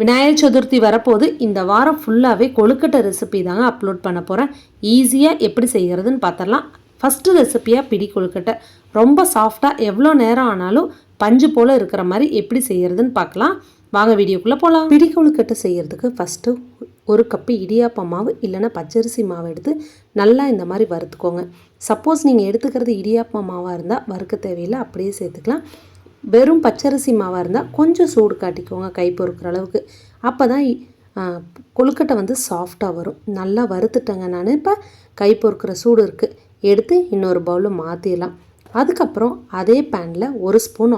விநாயகர் சதுர்த்தி வரப்போது இந்த வாரம் ஃபுல்லாகவே கொழுக்கட்டை ரெசிபி தாங்க அப்லோட் பண்ண போகிறேன் ஈஸியாக எப்படி செய்கிறதுன்னு பார்த்துடலாம் ஃபஸ்ட்டு ரெசிப்பியாக பிடி கொழுக்கட்டை. ரொம்ப சாஃப்டாக எவ்வளோ நேரம் ஆனாலும் பஞ்சு போல் இருக்கிற மாதிரி எப்படி செய்கிறதுன்னு பார்க்கலாம் வாங்க வீடியோக்குள்ளே போகலாம் பிடி கொழுக்கட்டை செய்கிறதுக்கு ஃபஸ்ட்டு ஒரு கப்பு இடியாப்ப மாவு இல்லைன்னா பச்சரிசி மாவு எடுத்து நல்லா இந்த மாதிரி வறுத்துக்கோங்க. சப்போஸ் நீங்கள் எடுத்துக்கிறது இடியாப்ப மாவாக இருந்தால் வறுக்க தேவையில்லை அப்படியே சேர்த்துக்கலாம். வெறும் பச்சரிசி மாவாக இருந்தால் கொஞ்சம் சூடு காட்டிக்கோங்க கை பொறுக்கிற அளவுக்கு. அப்போ தான் கொழுக்கட்டை வந்து சாஃப்டாக வரும். நல்லா வறுத்துட்டேங்க நான். இப்போ கை பொறுக்கிற சூடு இருக்குது எடுத்து இன்னொரு பவுலில் மாற்றிடலாம் அதுக்கப்புறம் அதே பேனில் ஒரு ஸ்பூன்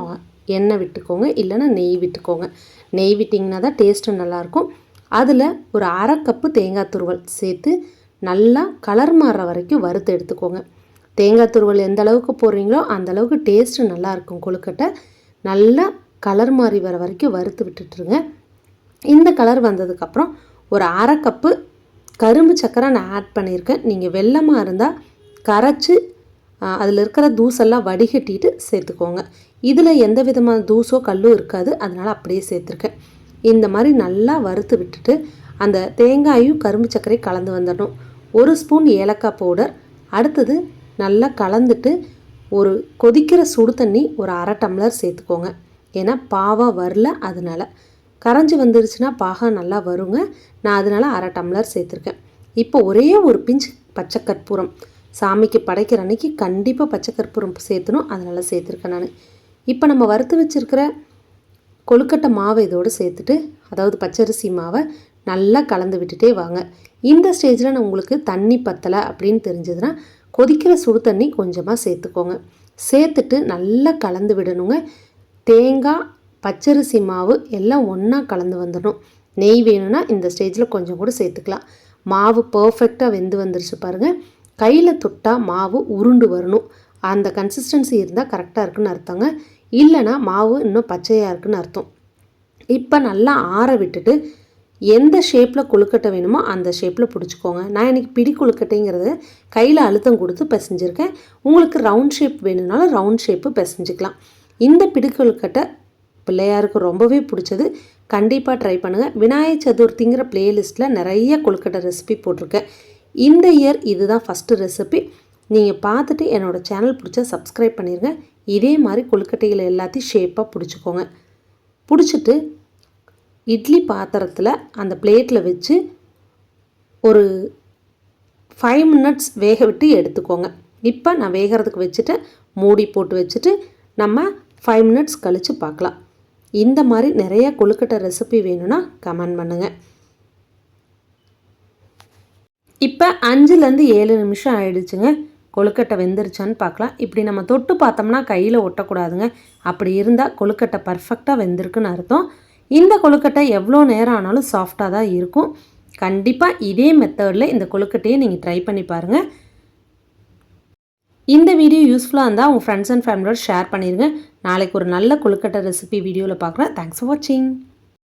எண்ணெய் விட்டுக்கோங்க. இல்லைன்னா நெய் விட்டுக்கோங்க. நெய் விட்டிங்கன்னா தான் டேஸ்ட்டு நல்லாயிருக்கும். அதில் ஒரு அரை கப்பு தேங்காய் துருவல் சேர்த்து நல்லா கலர் மாறுற வரைக்கும் வறுத்து எடுத்துக்கோங்க. தேங்காய் துருவல் எந்த அளவுக்கு போடுறீங்களோ அந்த அளவுக்கு டேஸ்ட்டு நல்லாயிருக்கும் கொழுக்கட்டை. நல்லா கலர் மாறி வர வரைக்கும் வறுத்து விட்டுட்டுருங்க. இந்த கலர் வந்ததுக்கப்புறம் ஒரு அரை கப்பு கரும்பு சக்கரை நான் ஆட் பண்ணியிருக்கேன். நீங்கள் வெள்ளமாக இருந்தால் கரைச்சி அதில் இருக்கிற தூசெல்லாம் வடிகட்டிட்டு சேர்த்துக்கோங்க. இதில் எந்த விதமான தூசோ கல்லோ இருக்காது. அதனால் அப்படியே சேர்த்துருக்கேன். இந்த மாதிரி நல்லா வறுத்து விட்டுட்டு அந்த தேங்காயும் கரும்பு சர்க்கரை கலந்து வந்துடணும். ஒரு ஸ்பூன் ஏலக்காய் பவுடர் அடுத்தது நல்லா கலந்துட்டு ஒரு கொதிக்கிற சுடு தண்ணி ஒரு அரை டம்ளர் சேர்த்துக்கோங்க. ஏன்னா பாவா வரல அதனால. கரைஞ்சி வந்துருச்சுன்னா பாகா நல்லா வருங்க. நான் அதனால அரை டம்ளர் சேர்த்துருக்கேன். இப்போ ஒரே ஒரு பிஞ்ச் பச்சை கற்பூரம். சாமிக்கு படைக்கிற அன்னைக்கு கண்டிப்பாக பச்சை கற்பூரம் சேர்த்தணும். அதனால் சேர்த்துருக்கேன் நான். இப்போ நம்ம வறுத்து வச்சுருக்கிற கொழுக்கட்டை மாவை இதோடு சேர்த்துட்டு அதாவது பச்சரிசி மாவை நல்லா கலந்து விட்டுட்டே வாங்க. இந்த ஸ்டேஜில் நான் உங்களுக்கு தண்ணி பத்தலை அப்படின்னு தெரிஞ்சதுன்னா கொதிக்கிற சுடு தண்ணி கொஞ்சமாக சேர்த்துக்கோங்க. சேர்த்துட்டு நல்லா கலந்து விடணுங்க. தேங்காய் பச்சரிசி மாவு எல்லாம் ஒன்றா கலந்து வந்துடணும். நெய் வேணும்னா இந்த ஸ்டேஜில் கொஞ்சம் கூட சேர்த்துக்கலாம். மாவு பர்ஃபெக்டாக வெந்து வந்துருச்சு பாருங்கள் கையில் தொட்டால் மாவு உருண்டு வரணும். அந்த கன்சிஸ்டன்சி இருந்தால் கரெக்டாக இருக்குன்னு அர்த்தங்க. இல்லைன்னா மாவு இன்னும் பச்சையாக இருக்குன்னு அர்த்தம். இப்போ நல்லா ஆற விட்டுட்டு எந்த ஷேப்பில் கொழுக்கட்டை வேணுமோ அந்த ஷேப்பில் பிடிச்சிக்கோங்க. நான் எனக்கு பிடி கொழுக்கட்டைங்கிறத கையில் அழுத்தம் கொடுத்து பிசைஞ்சிருக்கேன். உங்களுக்கு ரவுண்ட் ஷேப் வேணும்னாலும் ரவுண்ட் ஷேப்பு பிசைஞ்சிக்கலாம். இந்த பிடி கொழுக்கட்டை பிள்ளையாருக்கு ரொம்பவே பிடிச்சது. கண்டிப்பாக ட்ரை பண்ணுங்கள் விநாயகர் சதுர்த்திங்கிற பிளேலிஸ்ட்டில் நிறைய கொழுக்கட்டை ரெசிபி போட்டிருக்கேன். இந்த இயர் இதுதான் ஃபஸ்ட்டு ரெசிபி நீங்கள் பார்த்துட்டு என்னோடய சேனல் பிடிச்சா சப்ஸ்கிரைப் பண்ணிடுங்க இதே மாதிரி கொழுக்கட்டைகளை எல்லாத்தையும் ஷேப்பாக பிடிச்சிக்கோங்க. பிடிச்சிட்டு இட்லி பாத்திரத்தில் அந்த பிளேட்டில் வச்சு ஒரு ஃபைவ் மினிட்ஸ் வேக விட்டு எடுத்துக்கோங்க. இப்போ நான் வேகிறதுக்கு வச்சுட்டு மூடி போட்டு வச்சுட்டு நம்ம ஃபைவ் மினிட்ஸ் கழித்து பார்க்கலாம் இந்த மாதிரி நிறைய கொழுக்கட்டை ரெசிபி வேணும்னா கமெண்ட் பண்ணுங்கள் இப்போ அஞ்சுலேருந்து ஏழு நிமிஷம் ஆயிடுச்சுங்க. கொழுக்கட்டை வெந்துருச்சான்னு பார்க்கலாம் இப்படி நம்ம தொட்டு பார்த்தோம்னா கையில் ஒட்டக்கூடாதுங்க. அப்படி இருந்தால் கொழுக்கட்டை பர்ஃபெக்டாக வெந்திருக்குன்னு அர்த்தம். இந்த கொழுக்கட்டை எவ்வளோ நேரம் ஆனாலும் சாஃப்டாக தான் இருக்கும். கண்டிப்பாக இதே மெத்தடில் இந்த கொழுக்கட்டையை நீங்கள் ட்ரை பண்ணி பாருங்கள் இந்த வீடியோ யூஸ்ஃபுல்லாக இருந்தால் உங்கள் ஃப்ரெண்ட்ஸ் அண்ட் ஃபேமிலியோட ஷேர் பண்ணிடுங்க நாளைக்கு ஒரு நல்ல கொழுக்கட்டை ரெசிபி வீடியோவில் பார்க்குறேன். தேங்க்ஸ் ஃபார் வாட்சிங்